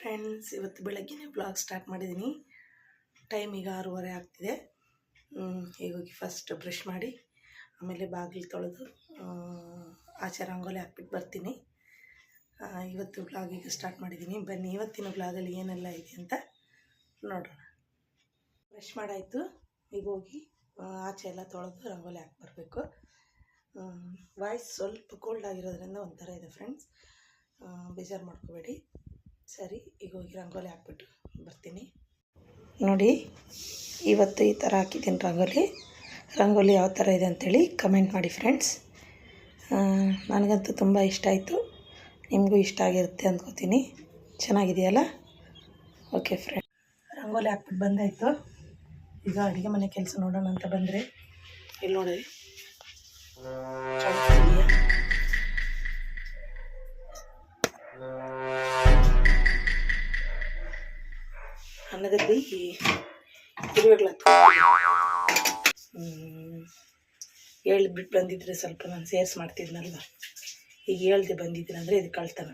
Friends, ಇವತ್ತು ಬೆಳಗ್ಗೆನೇ blog start ಮಾಡಿದ್ದೀನಿ ಟೈಮ್ ಈಗ ಆರೂವರೆ ಆಗ್ತಿದೆ. ಈಗ ಹೋಗಿ ಫಸ್ಟ್ ಬ್ರಷ್ ಮಾಡಿ, ಆಮೇಲೆ ಬಾಗಿಲು ತೊಳೆದು ಆಚೆ ರಂಗೋಲಿ ಹಾಕ್ಬಿಟ್ಟು ಬರ್ತೀನಿ. ಇವತ್ತು ಬ್ಲಾಗ್ ಈಗ ಸ್ಟಾರ್ಟ್ ಮಾಡಿದ್ದೀನಿ ಬನ್ನಿ, ಇವತ್ತಿನ ಬ್ಲಾಗಲ್ಲಿ ಏನೆಲ್ಲ ಇದೆ ಅಂತ ನೋಡೋಣ. ಬ್ರಷ್ ಮಾಡಾಯಿತು. ಈಗ ಹೋಗಿ ಆಚೆ ಎಲ್ಲ ತೊಳೆದು ರಂಗೋಲಿ ಹಾಕಿ ಬರಬೇಕು. ವಾಯ್ಸ್ ಸ್ವಲ್ಪ ಕೋಲ್ಡ್ ಆಗಿರೋದ್ರಿಂದ ಒಂಥರ ಇದೆ ಫ್ರೆಂಡ್ಸ್ ಬೇಜಾರು ಮಾಡ್ಕೋಬೇಡಿ. ಸರಿ ಈಗ ಹೋಗಿ ರಂಗೋಲಿ ಹಾಕ್ಬಿಟ್ಟು ಬರ್ತೀನಿ. ನೋಡಿ, ಇವತ್ತು ಈ ಥರ ಹಾಕಿದ್ದೀನಿ ರಂಗೋಲಿ. ರಂಗೋಲಿ ಯಾವ ಥರ ಇದೆ ಅಂಥೇಳಿ ಕಮೆಂಟ್ ಮಾಡಿ ಫ್ರೆಂಡ್ಸ್. ನನಗಂತೂ ತುಂಬ ಇಷ್ಟ ಆಯಿತು. ನಿಮಗೂ ಇಷ್ಟ ಆಗಿರುತ್ತೆ ಅಂದ್ಕೋತೀನಿ. ಚೆನ್ನಾಗಿದೆಯಲ್ಲ? Okay friend. ರಂಗೋಲಿ ಹಾಕ್ಬಿಟ್ಟು ಬಂದಾಯಿತು. ಈಗ ಅಡುಗೆ ಮನೆ ಕೆಲಸ ನೋಡೋಣ ಅಂತ ಬಂದರೆ. ಇಲ್ಲಿ ನೋಡಿ. ಚೆನ್ನಾಗಿದೆಯಾ ಅನ್ನದಲ್ಲಿ ತಿರುವೆಗಳ ಹೇಳ್ಬಿಟ್ಟು ಬಂದಿದ್ರೆ ಸ್ವಲ್ಪ ನಾನು ಸೇರ್ಸ್ ಮಾಡ್ತಿದ್ನಲ್ವ ಈಗ ಹೇಳ್ದೆ ಬಂದಿದ್ದೀನಿ ಅಂದರೆ ಇದು ಕಳ್ತನ.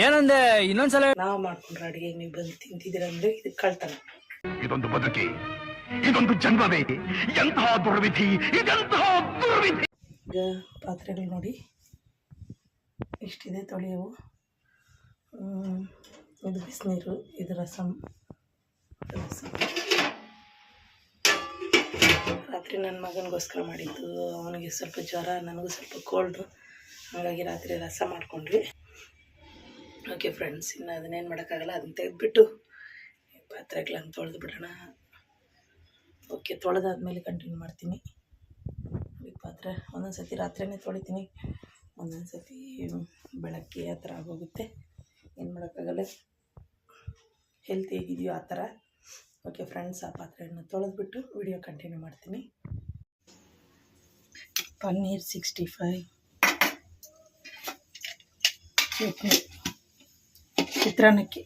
ಏನಂದೆ? ಇನ್ನೊಂದ್ಸಲ ನಾವು ಮಾಡ್ಕೊಂಡ್ರೆ ಅಡುಗೆ ನೀವು ಬಂದು ತಿಂತಿದ್ದೀರಂದ್ರೆ ಇದು ಕಳ್ತನ. ಇದೊಂದು ಬದುಕಿ ಇದೊಂದು ಜನ್ಮವೇ ಎಂತಹ ದುರ್ವಿಧಿ ಇದೆಂತಹ ದುರ್ವಿಧಿ. ಈಗ ಪಾತ್ರೆಗಳು ನೋಡಿ. ಇಷ್ಟಿದೆ ತೊಳೆಯವು? ಹ್ಮ್, ಇದು ಬಿಸಿನೀರು, ಇದು ರಸಮ್ ರಸಮ್ ರಾತ್ರಿ ನನ್ನ ಮಗನಿಗೋಸ್ಕರ ಮಾಡಿದ್ದು. ಅವನಿಗೆ ಸ್ವಲ್ಪ ಜ್ವರ, ನನಗೂ ಸ್ವಲ್ಪ ಕೋಲ್ಡು ಹಾಗಾಗಿ ರಾತ್ರಿ ರಸ ಮಾಡಿಕೊಂಡ್ವಿ. ಓಕೆ ಫ್ರೆಂಡ್ಸ್ ಇನ್ನು ಅದನ್ನೇನು ಮಾಡೋಕ್ಕಾಗಲ್ಲ, ಅದನ್ನ ತೆಗೆದ್ಬಿಟ್ಟು ಪಾತ್ರೆಗಳನ್ನು ತೊಳೆದು ಬಿಡೋಣ ಓಕೆ ತೊಳೆದಾದ್ಮೇಲೆ ಕಂಟಿನ್ಯೂ ಮಾಡ್ತೀನಿ. ಈ ಪಾತ್ರೆ. ಒಂದೊಂದು ಸತಿ ರಾತ್ರಿನೇ ತೊಳಿತೀನಿ. ಒಂದೊಂದು ಸತಿ ಬೆಳಗ್ಗೆ ಆ ಥರ ಆಗೋಗುತ್ತೆ. ಏನು ಮಾಡೋಕ್ಕಾಗಲ್ಲ ಹೆಲ್ತ್ ಹೇಗಿದೆಯೋ ಆ ಥರ. ಓಕೆ ಫ್ರೆಂಡ್ಸ್ ಆ ಪಾತ್ರೆಯನ್ನು ತೊಳೆದ್ಬಿಟ್ಟು ವಿಡಿಯೋ ಕಂಟಿನ್ಯೂ ಮಾಡ್ತೀನಿ. Paneer sixty five chutney. ಚಿತ್ರಾನ್ನಕ್ಕೆ.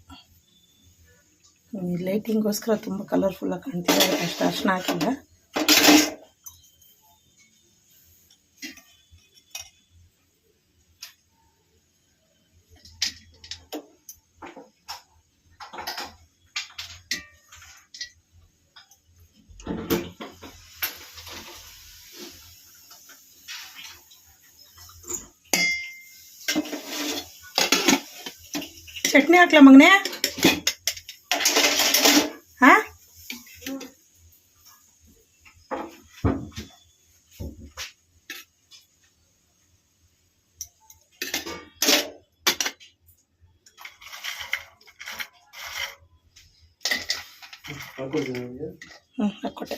ಲೈಟಿಂಗೋಸ್ಕರ ತುಂಬ ಕಲರ್ಫುಲ್ಲಾಗಿ ಕಾಣ್ತಿದೆ, ಅಷ್ಟು ಅರ್ಶಿನ ಹಾಕಿಲ್ಲ. ಚಟ್ನಿ ಹಾಕ್ಲ ಮಗನೆ? ಹಾ ಹ್ಞೂ ಹಾಕ್ಕೊಟ್ಟೆ.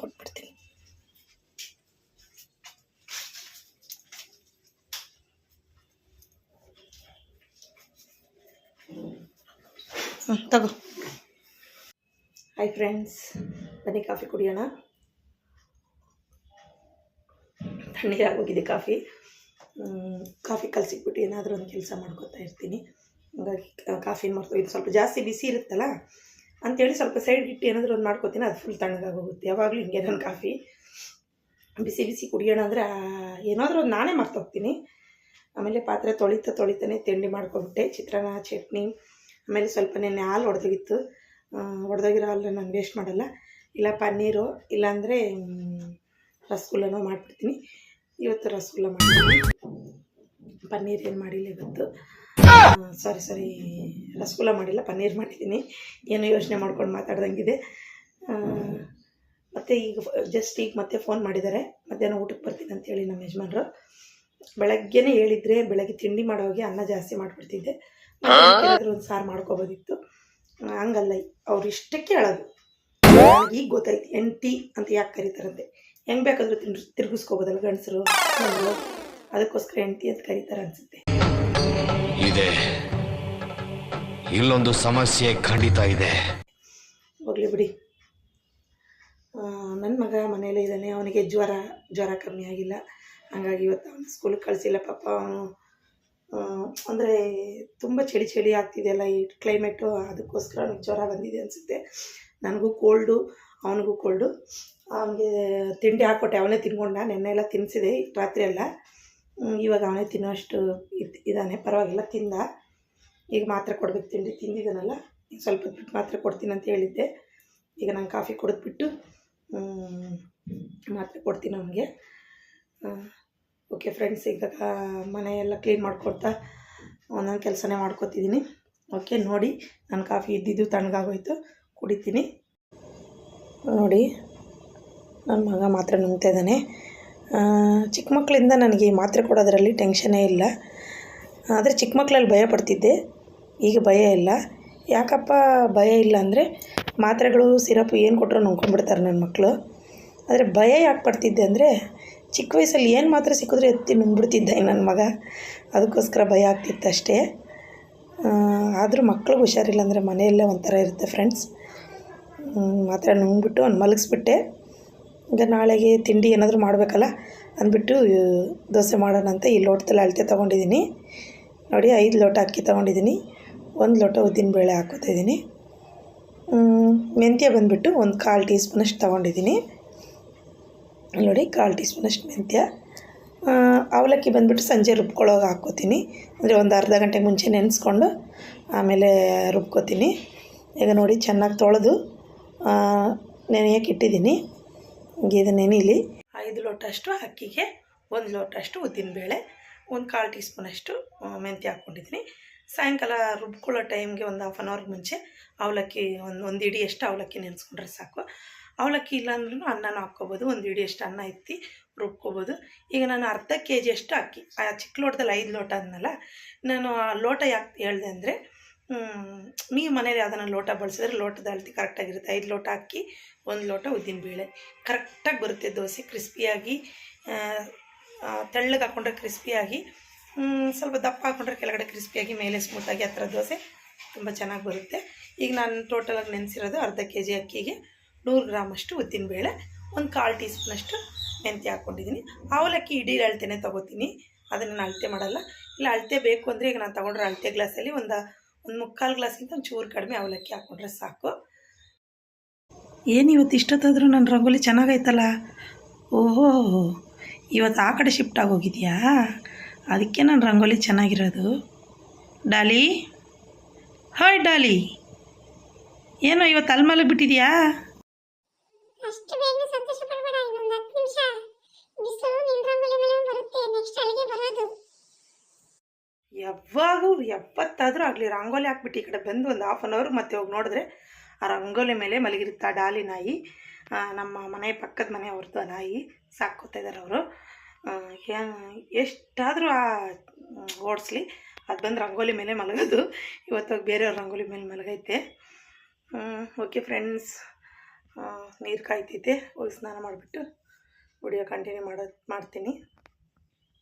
ಕೊಟ್ಬಿಡ್ತೀನಿ. ತಗೋ. ಹಾಯ್ ಫ್ರೆಂಡ್ಸ್ ಬನ್ನಿ ಕಾಫಿ ಕುಡಿಯೋಣ. ತಣ್ಣೀರಾಗೋಗಿದೆ ಕಾಫಿ. ಕಾಫಿ ಕಲಸಿಕ್ಬಿಟ್ಟು ಏನಾದರೂ ಒಂದು ಕೆಲಸ ಮಾಡ್ಕೊತಾ ಇರ್ತೀನಿ. ಹಾಗಾಗಿ ಕಾಫಿ ಮಾಡ್ಕೊ ಇದು ಸ್ವಲ್ಪ ಜಾಸ್ತಿ ಬಿಸಿ ಇರುತ್ತಲ್ಲ, ಅಂತೇಳಿ ಸ್ವಲ್ಪ ಸೈಡ್ ಇಟ್ಟು ಏನಾದರೂ ಒಂದು ಮಾಡ್ಕೋತೀನಿ, ಅದು ಫುಲ್ ತಣ್ಣಗಾಗೋಗುತ್ತೆ ಯಾವಾಗಲೂ ಹಿಂಗೆ ನನ್ನ ಕಾಫಿ. ಬಿಸಿ ಬಿಸಿ ಕುಡಿಯೋಣ ಅಂದರೆ ಏನಾದರೂ ಒಂದು ನಾನೇ ಮಾಡ್ತೋಗ್ತೀನಿ ಆಮೇಲೆ ಪಾತ್ರೆ ತೊಳಿತಾ ತೊಳಿತಾನೆ ತಿಂಡಿ ಮಾಡ್ಕೊಬಿಟ್ಟೆ, ಚಿತ್ರಾನ್ನ, ಚಟ್ನಿ. ಆಮೇಲೆ ಸ್ವಲ್ಪ ನೆನೆ ಹಾಲು ಹೊಡೆದೋಗಿತ್ತು ಹೊಡೆದೋಗಿರೋ ಹಾಲು ನಾನು ವೇಸ್ಟ್ ಮಾಡಲ್ಲ. ಇಲ್ಲ ಪನ್ನೀರು, ಇಲ್ಲಾಂದರೆ ರಸಗುಲ್ಲನೋ ಮಾಡಿಬಿಡ್ತೀನಿ. ಇವತ್ತು ರಸಗುಲ್ಲ ಮಾಡ್ತೀನಿ. ಪನ್ನೀರ್ ಏನು ಮಾಡಿಲ್ಲ ಇವತ್ತು. ಸಾರಿ ಸಾರಿ ರಸಗುಲ್ಲ ಮಾಡಿಲ್ಲ, ಪನ್ನೀರ್ ಮಾಡಿದ್ದೀನಿ. ಏನೋ ಯೋಚನೆ ಮಾಡ್ಕೊಂಡು ಮಾತಾಡ್ದಂಗಿದೆ. ಮತ್ತು ಈಗ ಜಸ್ಟ್ ಈಗ ಮತ್ತೆ ಫೋನ್ ಮಾಡಿದ್ದಾರೆ. ಮಧ್ಯಾಹ್ನ ಊಟಕ್ಕೆ ಬರ್ತೀನಿ ಅಂತೇಳಿ ನಮ್ಮ ಯಜಮಾನ್ರು. ಬೆಳಗ್ಗೆನೇ ಹೇಳಿದರೆ ಬೆಳಗ್ಗೆ ತಿಂಡಿ ಮಾಡೋ ಹೋಗಿ ಅನ್ನ ಜಾಸ್ತಿ ಮಾಡಿಬಿಡ್ತಿದ್ದೆ. ಏನಾದರೂ ಒಂದು ಸಾರು ಮಾಡ್ಕೋಬೋದಿತ್ತು. ಹಂಗಲ್ಲ ಅವ್ರು ಇಷ್ಟಕ್ಕೆ ಹೇಳೋದು. ಈಗ ಗೊತ್ತಾಯ್ತು ಎಂಟಿ ಅಂತ ಯಾಕೆ ಕರೀತಾರಂತೆ? ಹೆಂಗೆ ಬೇಕಾದರೂ ತಿನ್ ತಿರ್ಗಿಸ್ಕೋಬೋದಲ್ಲ ಗಂಡಸರು ಅದಕ್ಕೋಸ್ಕರ ಎಂಟಿ ಅಂತ ಕರೀತಾರೆ ಅನ್ಸುತ್ತೆ. ಇದೆ. ಇಲ್ಲೊಂದು ಸಮಸ್ಯೆ ಖಂಡಿತ ಇದೆ. ಹೋಗ್ಲಿ ಬಿಡಿ. ನನ್ನ ಮಗ ಮನೇಲೇ ಇದ್ದಾನೆ ಅವನಿಗೆ ಜ್ವರ ಜ್ವರ ಕಮ್ಮಿ ಆಗಿಲ್ಲ. ಹಾಗಾಗಿ ಇವತ್ತು ಅವನು ಸ್ಕೂಲಿಗೆ ಕಳಿಸಿಲ್ಲ ಪಾಪ ಅವನು ಅಂದರೆ ತುಂಬ ಚಳಿ ಚಳಿ ಆಗ್ತಿದೆಯಲ್ಲ ಈ ಕ್ಲೈಮೇಟು ಅದಕ್ಕೋಸ್ಕರ ನನಗೆ ಜ್ವರ ಬಂದಿದೆ ಅನಿಸುತ್ತೆ. ನನಗೂ ಕೋಲ್ಡು ಅವನಿಗೂ ಕೋಲ್ಡು ಅವನಿಗೆ ತಿಂಡಿ ಹಾಕ್ಕೊಟ್ಟೆ ಅವನೇ ತಿನ್ಕೊಂಡ, ನೆನ್ನೆ ಎಲ್ಲ ತಿನ್ನಿಸಿದೆ ರಾತ್ರಿ ಎಲ್ಲ ಇವಾಗ ಅವನೇ ತಿನ್ನೋಷ್ಟು ಇದು ಇದ್ದಾನೆ ಪರವಾಗಿಲ್ಲ, ತಿಂದ. ಈಗ ಮಾತ್ರೆ ಕೊಡ್ಬೇಕು, ತಿಂಡಿ ತಿಂದಿದ್ದಾನಲ್ಲ. ಈಗ ಸ್ವಲ್ಪ ಬಿಟ್ಟು ಮಾತ್ರೆ ಕೊಡ್ತೀನಿ ಅಂತ ಹೇಳಿದ್ದೆ. ಈಗ ನಾನು ಕಾಫಿ ಕುಡಿದ್ಬಿಟ್ಟು ಮಾತ್ರೆ ಕೊಡ್ತೀನಿ ಅವನಿಗೆ. ಓಕೆ ಫ್ರೆಂಡ್ಸ್, ಈಗ ಮನೆಯೆಲ್ಲ ಕ್ಲೀನ್ ಮಾಡ್ಕೊಡ್ತಾ ಒಂದೊಂದು ಕೆಲಸನೇ ಮಾಡ್ಕೊತಿದ್ದೀನಿ ಓಕೆ, ನೋಡಿ ನನ್ನ ಕಾಫಿ ಇದ್ದಿದ್ದು ತಣ್ಣಗಾಗೋಯ್ತು. ಕುಡಿತೀನಿ. ನೋಡಿ ನನ್ನ ಮಗ ಮಾತ್ರ ನುಂಗ್ತಾ ಇದ್ದಾನೆ. ಚಿಕ್ಕ ಮಕ್ಕಳಿಂದ ನನಗೆ ಈ ಮಾತ್ರೆ ಕೊಡೋದರಲ್ಲಿ ಟೆನ್ಷನೇ ಇಲ್ಲ. ಆದರೆ ಚಿಕ್ಕ ಮಕ್ಕಳಲ್ಲಿ ಭಯ ಪಡ್ತಿದ್ದೆ. ಈಗ ಭಯ ಇಲ್ಲ. ಯಾಕಪ್ಪ ಭಯ ಇಲ್ಲ ಅಂದರೆ ಮಾತ್ರೆಗಳು, ಸಿರಪ್ ಏನು ಕೊಟ್ಟರು ನುಂಗ್ಕೊಂಡ್ಬಿಡ್ತಾರೆ ನನ್ನ ಮಕ್ಕಳು ಆದರೆ ಭಯ ಯಾಕೆ ಪಡ್ತಿದ್ದೆ ಅಂದರೆ ಚಿಕ್ಕ ವಯಸ್ಸಲ್ಲಿ ಏನು ಮಾತ್ರ ಸಿಕ್ಕಿದ್ರೆ ಎತ್ತಿ ನುಂಗ್ಬಿಡ್ತಿದ್ದೆ ನನ್ನ ಮಗ. ಅದಕ್ಕೋಸ್ಕರ ಭಯ ಆಗ್ತಿತ್ತು ಅಷ್ಟೇ. ಆದರೂ ಮಕ್ಳಿಗೆ ಹುಷಾರಿಲ್ಲ ಅಂದರೆ ಮನೆಯಲ್ಲೇ ಒಂಥರ ಇರುತ್ತೆ ಫ್ರೆಂಡ್ಸ್ ಮಾತ್ರ ನುಂಗ್ಬಿಟ್ಟು ಅವ್ನು ಮಲಗಿಸ್ಬಿಟ್ಟೆ. ಈಗ ನಾಳೆಗೆ ತಿಂಡಿ ಏನಾದರೂ ಮಾಡಬೇಕಲ್ಲ, ಅಂದ್ಬಿಟ್ಟು ದೋಸೆ ಮಾಡೋಣ ಅಂತ ಈ ಲೋಟದಲ್ಲಿ ಅಳತೆ ತೊಗೊಂಡಿದ್ದೀನಿ. ನೋಡಿ, ಐದು ಲೋಟ ಅಕ್ಕಿ ತೊಗೊಂಡಿದ್ದೀನಿ. ಒಂದು ಲೋಟ ಉದ್ದಿನಬೇಳೆ ಹಾಕೋತಿದ್ದೀನಿ ಮೆಂತ್ಯ ಬಂದುಬಿಟ್ಟು ಒಂದು ಕಾಲು ಟೀ ಸ್ಪೂನಷ್ಟು ತೊಗೊಂಡಿದ್ದೀನಿ. ನೋಡಿ ಕಾಲು ಟೀ ಸ್ಪೂನಷ್ಟು ಮೆಂತ್ಯ ಅವಲಕ್ಕಿ ಬಂದುಬಿಟ್ಟು ಸಂಜೆ ರುಬ್ಕೊಳ್ಳೋಕೆ ಹಾಕ್ಕೋತೀನಿ. ಅಂದರೆ ಒಂದು ಅರ್ಧ ಗಂಟೆ ಮುಂಚೆ ನೆನೆಸ್ಕೊಂಡು ಆಮೇಲೆ ರುಬ್ಕೋತೀನಿ. ಈಗ ನೋಡಿ ಚೆನ್ನಾಗಿ ತೊಳೆದು ನೆನೆಯೋಕೆ ಇಟ್ಟಿದ್ದೀನಿ. ಇದು ನೆನೀಲಿ. ಐದು ಲೋಟ ಅಷ್ಟು ಅಕ್ಕಿಗೆ, ಒಂದು ಲೋಟ ಅಷ್ಟು ಉದ್ದಿನಬೇಳೆ, ಒಂದು ಕಾಲು ಟೀ ಸ್ಪೂನಷ್ಟು ಮೆಂತ್ಯ ಹಾಕ್ಕೊಂಡಿದ್ದೀನಿ. ಸಾಯಂಕಾಲ ರುಬ್ಕೊಳ್ಳೋ ಟೈಮ್ಗೆ ಒಂದು ಹಾಫ್ ಆನ್ ಅವರ್ಗೆ ಮುಂಚೆ ಅವಲಕ್ಕಿ, ಒಂದು ಒಂದು ಇಡಿಯಷ್ಟು ಅವಲಕ್ಕಿ ನೆನೆಸ್ಕೊಂಡ್ರೆ ಸಾಕು. ಅವಲಕ್ಕಿ ಇಲ್ಲ ಅಂದ್ರೂ ಅನ್ನನೂ ಹಾಕ್ಕೋಬೋದು, ಒಂದು ಇಡಿಯಷ್ಟು ಅನ್ನ ಎತ್ತಿ ರುಬ್ಕೋಬೋದು. ಈಗ ನಾನು ಅರ್ಧ ಕೆ ಜಿಯಷ್ಟು ಅಕ್ಕಿ, ಆ ಚಿಕ್ಕ ಲೋಟದಲ್ಲಿ ಐದು ಲೋಟ ಅಂದನಲ್ಲ, ನಾನು ಆ ಲೋಟ ಯಾಕೆ ಹೇಳಿದೆ ಅಂದರೆ ನೀವು ಮನೇಲಿ ಯಾವ್ದಾನ ಲೋಟ ಬಳಸಿದ್ರೆ ಲೋಟದ ಅಳತಿ ಕರೆಕ್ಟಾಗಿರುತ್ತೆ. ಐದು ಲೋಟ ಅಕ್ಕಿ, ಒಂದು ಲೋಟ ಉದ್ದಿನಬೇಳೆ ಕರೆಕ್ಟಾಗಿ ಬರುತ್ತೆ ದೋಸೆ, ಕ್ರಿಸ್ಪಿಯಾಗಿ ತೆಳ್ಳಗೆ ಹಾಕ್ಕೊಂಡ್ರೆ ಕ್ರಿಸ್ಪಿಯಾಗಿ ಸ್ವಲ್ಪ ದಪ್ಪ ಹಾಕ್ಕೊಂಡ್ರೆ ಕೆಳಗಡೆ ಕ್ರಿಸ್ಪಿಯಾಗಿ, ಮೇಲೆ ಸ್ಮೂತಾಗಿ ಆ ಥರ ದೋಸೆ, ತುಂಬ ಚೆನ್ನಾಗಿ ಬರುತ್ತೆ. ಈಗ ನಾನು ಟೋಟಲಾಗಿ ನೆನೆಸಿರೋದು ಅರ್ಧ ಕೆ ಜಿ ಅಕ್ಕಿಗೆ ನೂರು ಗ್ರಾಮಷ್ಟು ಉದ್ದಿನಬೇಳೆ ಒಂದು ಕಾಲು ಟೀ ಸ್ಪೂನಷ್ಟು ಮೆಂತ್ಯ ಹಾಕ್ಕೊಂಡಿದ್ದೀನಿ. ಅವಲಕ್ಕಿ ಇಡೀ ಅಳತೆನೆ ತೊಗೋತೀನಿ. ಅದನ್ನು ನಾನು ಅಳತೆ ಮಾಡಲ್ಲ. ಇಲ್ಲ, ಅಳತೆ ಬೇಕು ಅಂದರೆ ಈಗ ನಾನು ತೊಗೊಂಡ್ರೆ ಅಳತೆ ಗ್ಲಾಸಲ್ಲಿ ಒಂದು ಒಂದು ಮುಕ್ಕಾಲು ಗ್ಲಾಸಿಂದ ಒಂದು ಚೂರು ಕಡಿಮೆ ಅವಲಕ್ಕಿ ಹಾಕ್ಕೊಂಡ್ರೆ ಸಾಕು. ಏನು ಇವತ್ತು ಇಷ್ಟೊತ್ತಾದರೂ ನನ್ನ ರಂಗೋಲಿ ಚೆನ್ನಾಗೈತಲ್ಲ? ಓಹೋ, ಇವತ್ತು ಆ ಕಡೆ ಶಿಫ್ಟ್ ಆಗೋಗಿದೆಯಾ? ಅದಕ್ಕೆ ನನ್ನ ರಂಗೋಲಿ ಚೆನ್ನಾಗಿರೋದು. ಡಾಲಿ? ಹಾಯ್ ಡಾಲಿ. ಏನೋ ಇವತ್ತು ಅಲ್ಮಲ್ಲಿ ಮಲಗಿಬಿಟ್ಟಿದ್ಯಾ ಅಷ್ಟು ಬೇಗ ಸಂತೋಷ ಪಡಬೇಡ ಇನ್ನೊಂದು ಹತ್ತು ನಿಮಿಷ. ಬಿಸಿಲು ಮೇಲೆ ಬರುತ್ತೆ. ನೆಕ್ಸ್ಟ್ ಅಲ್ಲಿಗೆ ಬರೋದು. ಯಾವಾಗೂ ಎಪ್ಪತ್ತಾದರೂ ಆಗಲಿ, ರಂಗೋಲಿ ಹಾಕ್ಬಿಟ್ಟು ಈ ಕಡೆ ಬಂದು ಒಂದು ಹಾಫ್ ಆನ್ ಅವರ್ ಮತ್ತೆ ಹೋಗಿ ನೋಡಿದ್ರೆ ಆ ರಂಗೋಲಿ ಮೇಲೆ ಮಲಗಿರುತ್ತಾ ಡಾಲಿ ನಾಯಿ. ನಮ್ಮ ಮನೆ ಪಕ್ಕದ ಮನೆ ಅವ್ರದ್ದು ನಾಯಿ. ಸಾಕೋತಾ ಇದ್ದಾರೆ ಅವರು. ಎಷ್ಟಾದರೂ ಆ ಓಡಿಸ್ಲಿ. ಅದು ಬಂದು ರಂಗೋಲಿ ಮೇಲೆ ಮಲಗೋದು. ಇವತ್ತು ಹೋಗಿ ಬೇರೆಯವ್ರ ರಂಗೋಲಿ ಮೇಲೆ ಮಲಗೈತೆ. ಓಕೆ ಫ್ರೆಂಡ್ಸ್ ನೀರು ಕಾಯ್ತಿದ್ದೆ ಹೋಗಿ ಸ್ನಾನ ಮಾಡಿಬಿಟ್ಟು ವಿಡಿಯೋ ಕಂಟಿನ್ಯೂ ಮಾಡೋದು ಮಾಡ್ತೀನಿ.